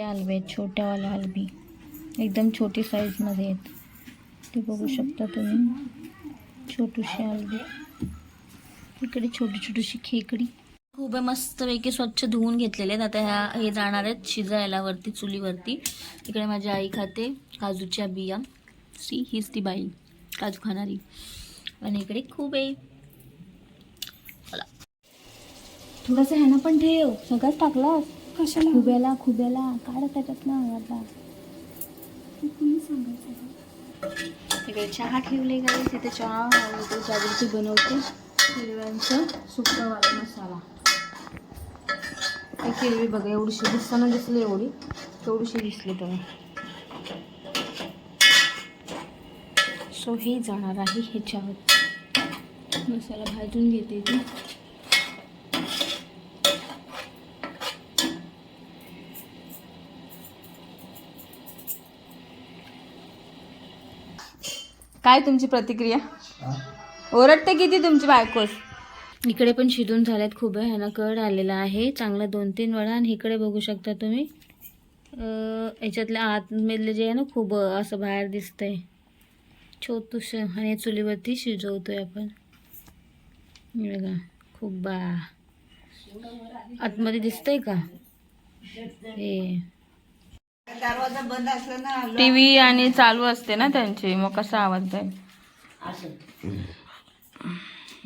छोट्या हलवे आहेत छोट्यावाल्या हलबी एकदम छोटी साईजमध्ये आहेत ते बघू शकता तुम्ही. छोटूशी हलबी इकडे छोटी छोटीशी खेकडी. खूप मस्तपैकी स्वच्छ धुवून घेतलेले आहेत. आता ह्या, हे जाणार आहेत शिजायला वरती, चुलीवरती. इकडे माझी आई खाते काजूच्या बिया. सी, हीच ती बाई, काजू खाणारी. आणि इकडे खूप आहे. थोडंसं ह्यानं पण ठेव. सगळंच टाकलास. कशाला? खुब्याला खुब्याला. काढ त्याच्यात ना आता सांगायचं इकडे चहा ठेवले गाई तिथे चहा होतो जागृती बनवते. हिरव्यांचं सुकावाला मसाला. एक हिरवी बघा एवढीशी दिसताना दिसली एवढी. तेवढीशी दिसली तुम्ही सो हे जाणार आहे ह्याच्यावर. मसाला भाजून घेते ती काय तुमची प्रतिक्रिया? ओरडते किती तुमची बायकोस? इकडे पण शिजून झाल्यात खूप आहे ह्यांना कड आलेला आहे. चांगला दोन तीन वेळा आणि इकडे बघू शकता तुम्ही. याच्यातल्या आतमधले जे आहे ना खूप असं बाहेर दिसतंय. छोटूस आणि चुलीवरती शिजवतोय आपण. बघा खूप बा. आतमध्ये दिसतंय का? हे. दरवाजा बंद असला ना टीव्ही आणि चालू असते ना त्यांची. मग कसा आवाज जाईल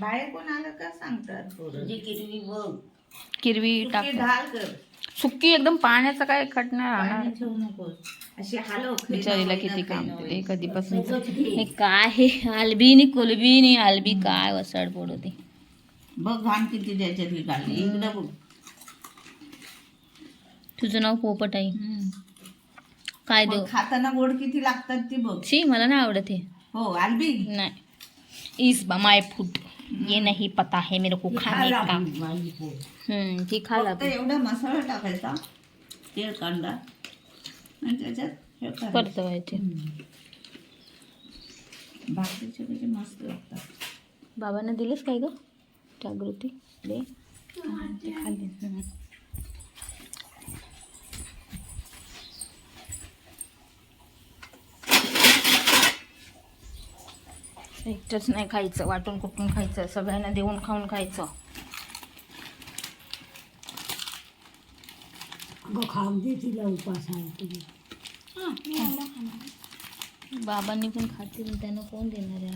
बाहेर कोण आलं का सांगतात? किरवी ती टाक. ढाल कर. सुक्की एकदम पाण्याचा काय राहणार. ठेवू अशी हलव बिचारीला किती काम ते कधीपासून हे काय हे. आलबी नि कोलबी नि आलबी काय वसाड पडते बघ घाण किती त्याच्यात काढली. इकडं बघ. तुझं नाव पोपट आहे. काय देऊ? खाताना गोड किती लागतात ती बघ. शी मला नाही आवडत हे. हो आलबी? नाही. इस बा माय फ़ूड ये नहीं पता है मेरे को खाने का. हम्म ती खाला फक्त एवढा मसाला टाकायचा तेल कांदा आणि त्याच्यात हे करायचं. परतवायचे. बाकीचे कसे मस्त लागतात. बाबांना दिलेस काय ग? जागृती? दे. एकटंच नाही खायचं वाटून कुटून खायचं सगळ्यांना देऊन खाऊन खायचं. बाबांनी पण खातील त्यांना कोण देणार आहे?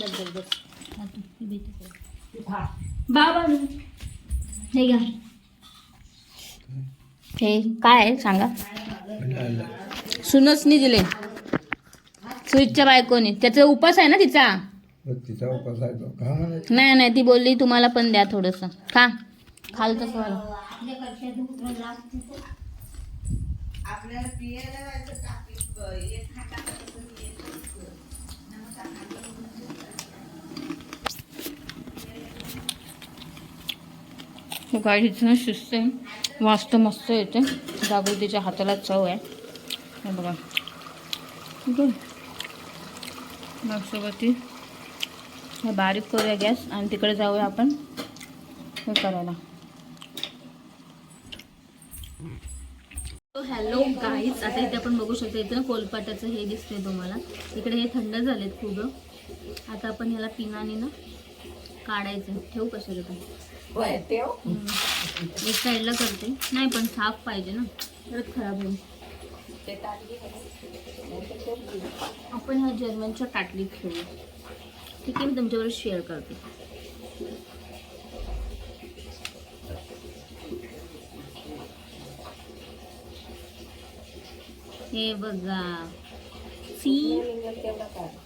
बस बस बस. खा तू. मी भीती करते. बाबा हे घ्या. हे काय आहे? सांगा. सुनसनी दिले. सुईच्या बायकोनी. त्याचा उपास आहे ना तिचा? तिचा उपास आहे तो. का म्हणायचं नाही नाही ती बोलली तुम्हाला पण द्या थोडंसं. खा. खालचं खाल टाकायचं, एक गाडीचं शिस्त वास्त मस्त येते. जागृतीच्या हाताला चव आहे. हे बघा. मग सोबत हे बारीक करूया गॅस आणि तिकडे जाऊया आपण हे करायला. हॅलो गाईज आता इथे आपण बघू शकतो इथे ना कोलपाटाचं हे दिसतंय तुम्हाला. इकडे हे थंड झालेत खूप. आता आपण ह्याला पिनाने ना काढायचं. ठेवू कशाला पण? एक साईडला करते. नाही पण साफ पाहिजे ना. परत खराब होईल. आपण ह्या जर्मनच्या ताटलीत ठेवू ठीक आहे मी तुमच्याबरोबर शेअर करते. हे बघा. सी.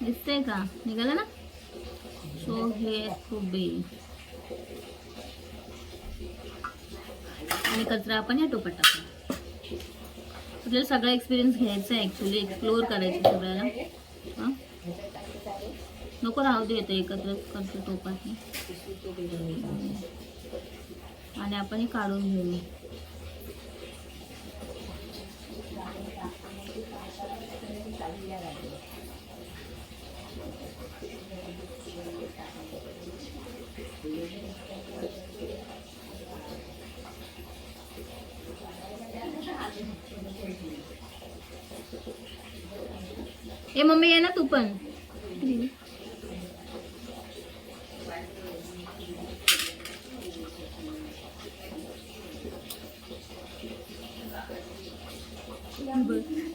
दिसतंय का? निघालं ना? सो हे खुबे आणि कचरा आपण या टोपात टाकू. आपल्याला सगळा एक्सपिरियन्स घ्यायचा आहे ॲक्च्युली एक्सप्लोअर करायचं सगळ्याला. हां? नको राहू दे येतं करतो करतो टोपात आणि आपण हे काढून घेऊ. ए मम्मी ये ना तू पण.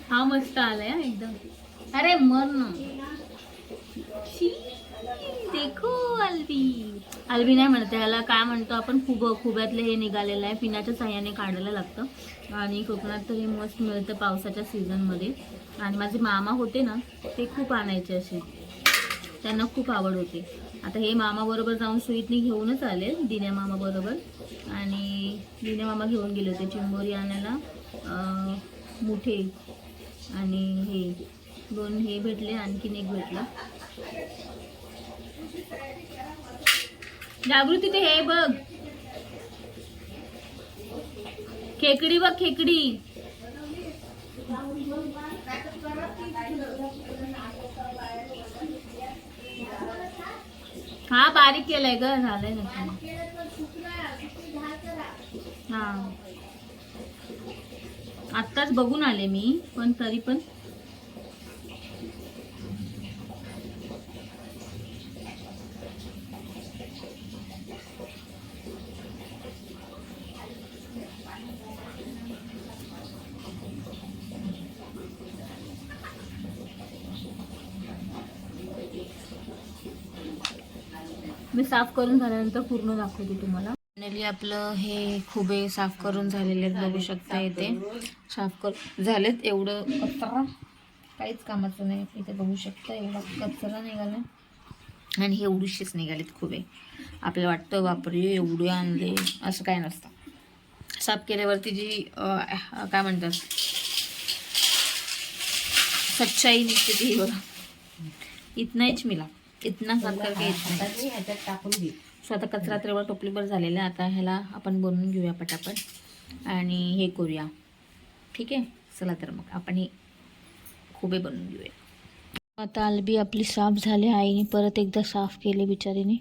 हा मस्त आलाय हा एकदम. अरे मर ना. शी, देखो अल्बी. आलवी नाही म्हणते ह्याला काय म्हणतो आपण खूप खुब्यातले हे निघालेलं आहे पिण्याच्या साह्याने काढायला लागतं. आणि कोकणात तर हे मस्त मिळतं पावसाच्या सीझनमध्ये आणि माझे मामा होते ना ते खूप आणायचे असे. त्यांना खूप आवड होती. आता हे मामाबरोबर जाऊन स्वीटनी घेऊनच आले दिन्या मामाबरोबर आणि दिन्या मामा घेऊन गेले होते चिंबोरी आणायला मुठे आणि हे दोन हे भेटले आणखीन एक भेटला. जागृती ते हे बघ. खेकडी बघ खेकडी. हा बारीक केलंय ग झालंय ना हा. आत्ताच बघून आले मी पण तरी पण मी साफ करून झाल्यानंतर पूर्ण दाखवते तुम्हाला. फायनली आपलं हे खुबे साफ करून झालेले आहेत बघू शकता येते साफ कर झालेत एवढं कचरा. काहीच कामाचं नाही इथे बघू शकता एवढा कचरा निघाला. आणि हे एवढीशीच निघालेत खुबे. आपल्याला वाटतं बापरे एवढे आणले. असं काय नसतं. साफ केल्यावरती जी काय म्हणतात? सच्चाई निघते ती. बघा इथनंच मिला इतना साफ करके इतना ह्याच्यात टाकून घे सो आता कचरा तर एवढा टोपलीभर झालेला आहे. आता ह्याला आपण बनवून घेऊया पटापट. आणि हे करूया. ठीक आहे? चला तर मग आपण हे खुबे बनवून घेऊया. आता अलबी आपली साफ झाली. आईने परत एकदा साफ केली बिचारीने.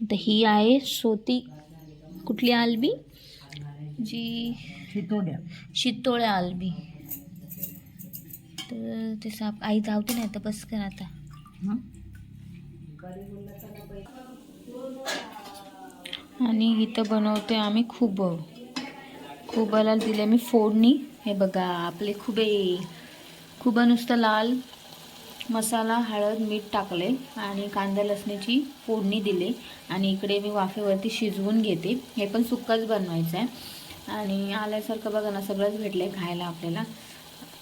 तर ही आहे सोती. कुठली अलबी जी शितोड्या. शितोळ्या अलबी तर ते साफ आई धावते नाही तर बस कर आता. हं? आणि इथं बनवते आम्ही खूब खुबाला दिले मी फोडणी. हे बघा आपले खुबे. खुबा नुसतं लाल मसाला हळद मीठ टाकले आणि कांदा लसणीची फोडणी दिली. आणि इकडे मी वाफेवरती शिजवून घेते. हे पण सुक्काच बनवायचं आहे आणि आल्यासारखं बघा ना सगळंच भेटलं आहे खायला आपल्याला.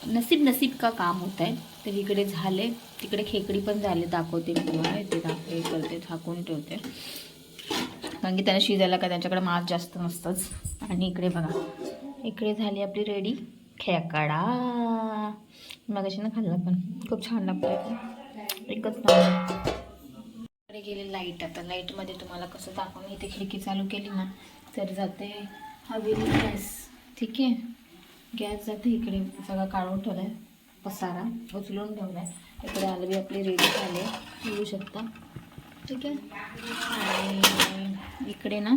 नसीब नसीब का काम होत आहे तर इकडे झाले. तिकडे खेकडी पण झाले दाखवते मी तुम्हाला. ते दाखवे करते झाकून ठेवते. कारण की त्यांना शिजायला काय त्यांच्याकडे मास जास्त नसतंच. आणि इकडे बघा. इकडे झाली आपली रेडी. खेकडा. मग ना खाल्ला पण. खूप छान लागतो एकच इकडे गेले लाइट आता लाईटमध्ये तुम्हाला कसं दाखवून इथे खिडकी चालू केली ना तर जाते. हवेली गॅस ठीक आहे? गॅस जाते इकडे सगळा काढून ठेवला आहे पसारा उचलून ठेवला आहे इकडे आलबी आपली रेडी झाले. येऊ शकता. ठीक आहे? आणि इकडे ना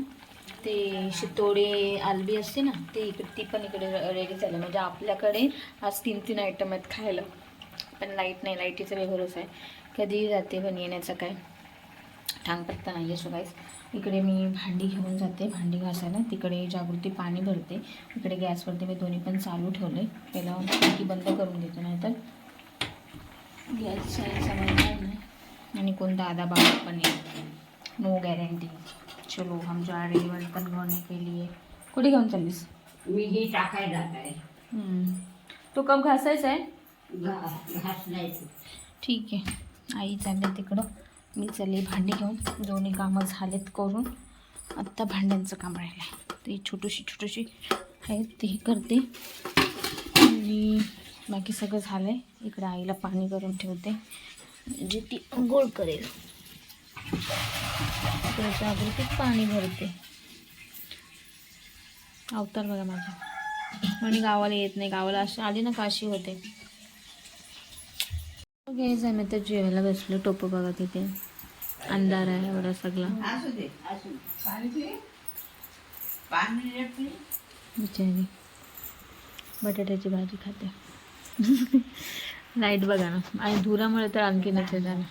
ते शितोडे आलबी असते ना ते इकडे ती पण इकडे रेडी झाली. म्हणजे आपल्याकडे आज तीन तीन आयटम आहेत खायला. पण लाइट नाही लाईटीचा वेगळंच आहे. कधीही जाते पण येण्याचं काय? ठांग पत्ता नाही आहे सो गाईस इकडे मी भांडी घेऊन जाते भांडी घासायला. तिकडे जागृती पाणी भरते. इकडे गॅसवरती मी दोन्ही पण चालू ठेवले. पहिला खिडकी बंद करून देते नाहीतर गॅस समजणार नाही आणि कोण दादा बाबा पण आहे. नो गॅरंटी चलो हम जा हैं बर्तन धोने के लिए. कुठे घेऊन चाललीस? मी हे टाकायला जात आहे. तो कप घासायचा आहे? घास नाही ठीक आहे. आई चालले तिकडं. मी चालली भांडी घेऊन. दोन्ही कामं झालेत करून. आत्ता भांड्यांचं काम राहिलं आहे ती छोटीशी छोटीशी आहेत ती करते. आणि बाकी सगळं झालं आहे इकडे आईला पाणी करून ठेवते. म्हणजे ती गोळ करेल. इकडे जागृतीत पाणी भरते. अवतार बघा माझा. आणि गावाला येत नाही. गावाला अशी आली ना काशी होते. घ्यायचं आम्ही तर जेवायला बसलो टोपं बघा तिथे अंधार आहे एवढा सगळा. बिचारी. बटाट्याची भाजी खाते. लाइट बघा ना. आणि धुरामुळे तर आणखीनच हे झालं.